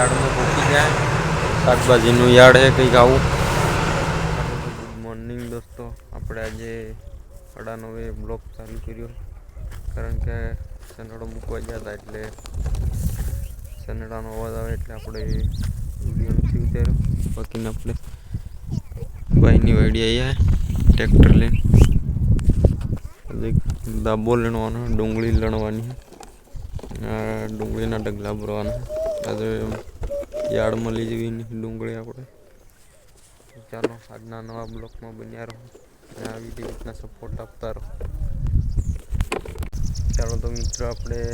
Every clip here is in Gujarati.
યાર્ડમાં પહોંચી ગયા. શાકભાજીનું યાર્ડ છે, કંઈક આવું. ગુડ મોર્નિંગ દોસ્તો. આપણે આજે સાડા નવે બ્લોગ ચાલુ કર્યો. કારણ કે સનડો મૂકવા ગયા હતા એટલે સનડાનો અવાજ આવે એટલે આપણે વીડિયો નથી ઉતાર્યો. બાકીને આપણે ભાઈની વાડી આવ્યા ટ્રેક્ટર લઈને. દાબો લણવાનો, ડુંગળી લણવાની. ડુંગળીના ડગલા ભરવાના. આજે યાર્ડમાં લઈ જવી ડુંગળી આપણે. ચાલો, આજના નવા બ્લોકમાં બન્યા રહો. અને આવી રીતના સપોર્ટ આપતા રહો. ચાલો તો મિત્રો, આપણે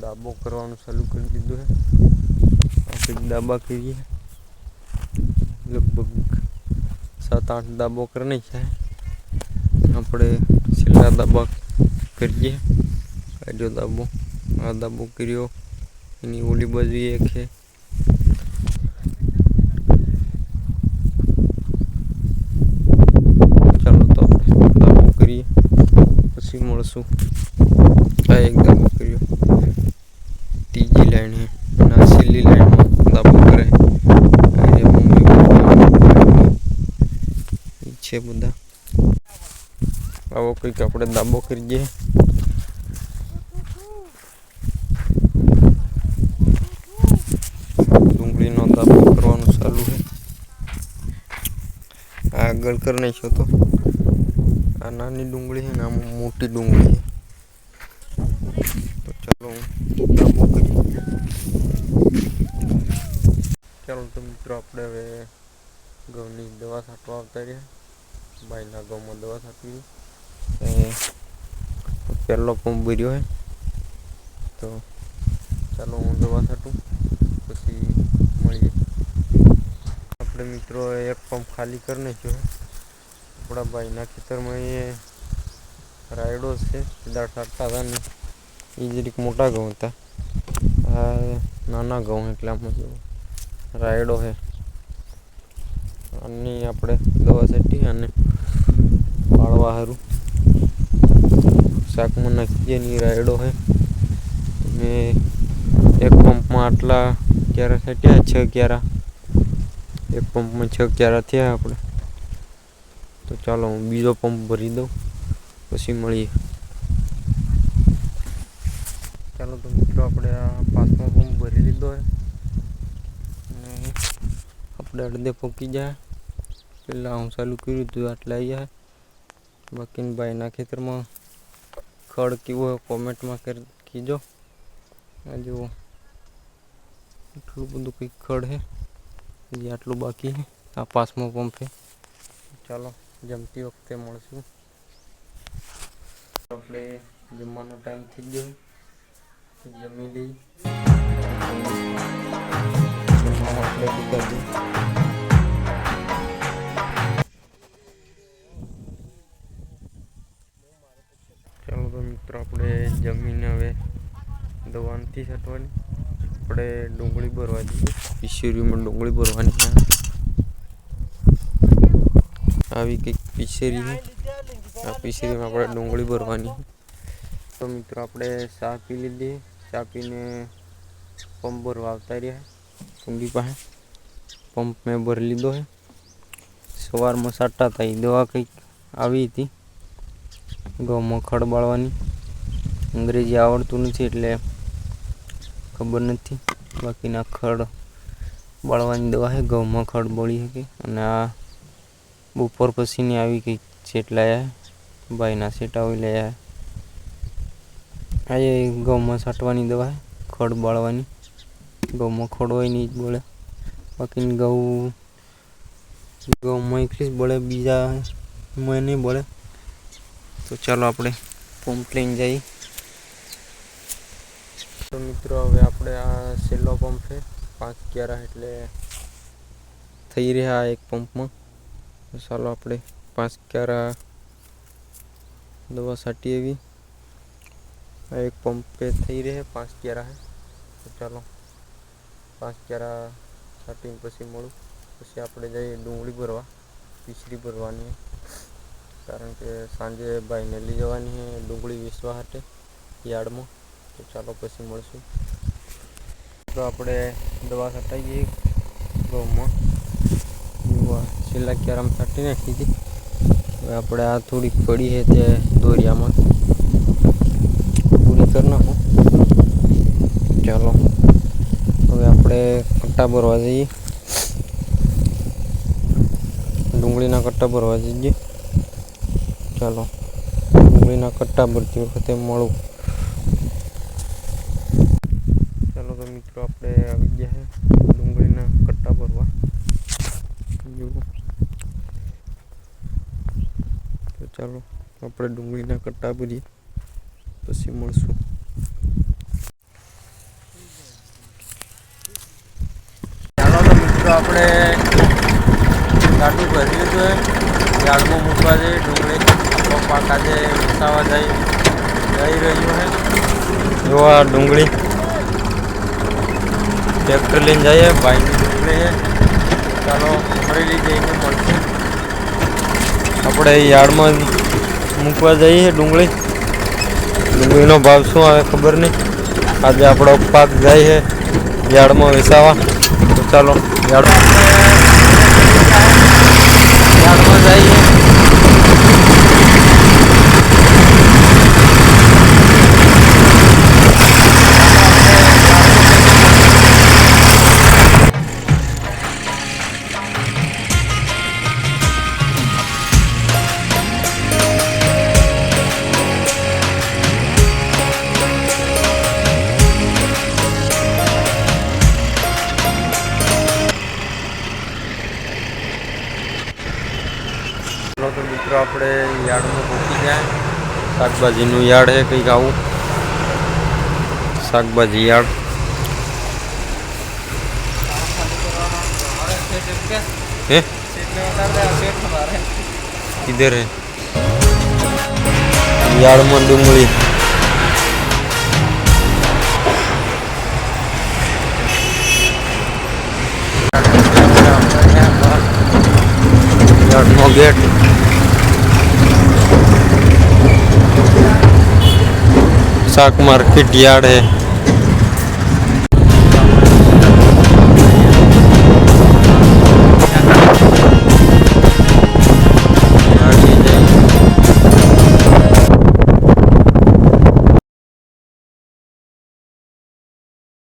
દાબો કરવાનું ચાલુ કરી દીધું છે આપણે દાબા કરીએ. લગભગ સાત આઠ દાબો કરવાની છે. આપણે છેલ્લા દાબા કરીએ. કાઢ્યો દાબો, આ દાબો કર્યો. એની ઓલી બાજુ એક છે. ચાલો તો આપણે કરીએ. પછી મળશું. આ એક દાબો કર્યો. ત્રીજી લાઈન છે. અને આ છેલ્લી લાઈનમાં દાબો કરે છે બધા. આવો કંઈક આપણે દાબો કરીએ આગળ કરી નાખ્યો તો આ નાની ડુંગળી છે ને આમાં મોટી ડુંગળી છે તો ચાલો હું દાબો કરીએ ચાલો તો મિત્રો આપણે હવે ઘઉંની દવા છાંટવા આવતા રહ્યા ભાઈના ઘઉંમાં દવા છાંટવી એ પહેલો પંપ ભર્યો છે તો ચાલો હું દવા છાંટું પછી મળીએ આપણે મિત્રો એક પંપ ખાલી કરી નાખ્યો આપણા ભાઈના ખેતરમાં એ રાયડો છે દાળ છાંટતા હતા ને એ જરીક મોટા ઘઉં હતા. આ નાના ઘઉં એટલે આમાં જો રાયડો છે. અને આપણે દવા સેટી અને પાળવા સારું શાકમાં નાખીએ ની રાયડો છે. મેં એક પંપમાં આટલા ક્યારે છાંટ્યા? છ ક્યારા? એક પંપમાં છ ક્યારા થયા આપણે તો ચાલો હું બીજો પંપ ભરી દઉં પછી મળીએ ચાલો તો મિત્રો આપણે આ પાંચમો પંપ ભરી લીધો છે અને આપણે અડધે પકી જાય પહેલાં હું ચાલુ કર્યું હતું આટલા આવ્યા બાકીના ભાઈના ખેતરમાં ખડ કેવું હોય કોમેન્ટમાં કરી કીજો આ જુઓ એટલું બધું કંઈક ખડ છે હજી આટલું બાકી છે આ પાંચમો પંપ છે ચાલો જમતી વખતે મળશું આપણે જમવાનો ટાઈમ થઈ ગયો છે જમી લઈ જમવામાં આપણે ભૂકા દઈએ ચાલો તો મિત્રો આપણે જમીન હવે દવા નથી છાંટવાની આપણે ડુંગળી ભરવા દઈએ પિશેરીમાં ડુંગળી ભરવાની છે. આવી કંઈક પિશેરી છે. આ પિશેરીમાં આપણે ડુંગળી ભરવાની તો મિત્રો આપણે ચા પી લીધી. ચા પીને પંપ ભરવા આવતા રહ્યા. કુંડી પાસે પંપ મેં ભરી લીધો છે. સવારમાં સાટા હતા. એ દવા કંઈક આવી હતી. ઘઉંમાં ખડ બાળવાની અંગ્રેજી આવડતું નથી એટલે ખબર નથી બાકીના ખડ બાળવાની દવા છે ઘઉંમાં ખડ બળી શકે અને આ બપોર પછીની આવી કંઈક સેટ લાયા ભાઈના સેટ આવી લાયા આ એ ઘઉંમાં છાંટવાની દવા છે ખડ બાળવાની ઘઉંમાં ખડ હોય નહીં જ બળે બાકી ઘઉં ઘઉંમાં એકલી જ બળે બીજા માં નહીં બળે તો ચાલો આપણે પંપ લઈને જઈએ તો મિત્રો, હવે આપણે આ છેલ્લો પંપ છે, પાંચ ક્યારા એટલે થઈ રહ્યા એક પંપમાં ચાલો આપણે પાંચ ક્યારા દવા સાટી એવી. આ એક પંપે થઈ રહે, પાંચ ક્યારા તો ચાલો પાંચ ક્યારા સાટી પછી મળું. પછી આપણે જઈએ ડુંગળી ભરવા પીસરી ભરવાની કારણ કે સાંજે ભાઈને લઈ જવાની છે ડુંગળી વેચવા માટે યાર્ડમાં. તો ચાલો પછી મળશું મિત્રો આપણે દવા છટાઈ ગઈ ઘઉંમાં જુઓ છેલ્લા ક્યારામ છાંટી નાખી હતી હવે આપણે આ થોડીક પડી છે તે દોરિયામાં પૂરી કરી નાખો ચાલો હવે આપણે કટ્ટા ભરવા જઈએ ડુંગળીના કટ્ટા ભરવા જઈએ ચાલો ડુંગળીના કટ્ટા ભરતી વખતે મળું ચાલો, આપણે ડુંગળીના કટ્ટા ભરીએ, પછી મળશું. ચાલો આપણે ગાડું ભર્યું છે ઝાડમાં મૂકવા જઈએ, ડુંગળી. પાકા આજે વિસાવા જઈ જઈ રહ્યું છે. જો ડુંગળી ટ્રેક્ટર લઈને જઈએ બાઈક ડુંગળી ચાલો ફરીલી જઈને મળશું. આપણે યાર્ડમાં મૂકવા જઈએ ડુંગળી. ડુંગળીનો ભાવ શું આવે ખબર નહીં. આજે આપણો પાક જાય છે યાર્ડમાં વેસાવા તો ચાલો યાર્ડ યાર્ડમાં જઈએ. मित्रों आप यार्ड में पहुँची गए शाकभाजी यार्ड है कई गाँव शाकभाजी यार्ड इधर है यार्ड में डूँगी गेट स्टॉक मार्केट यार्ड है।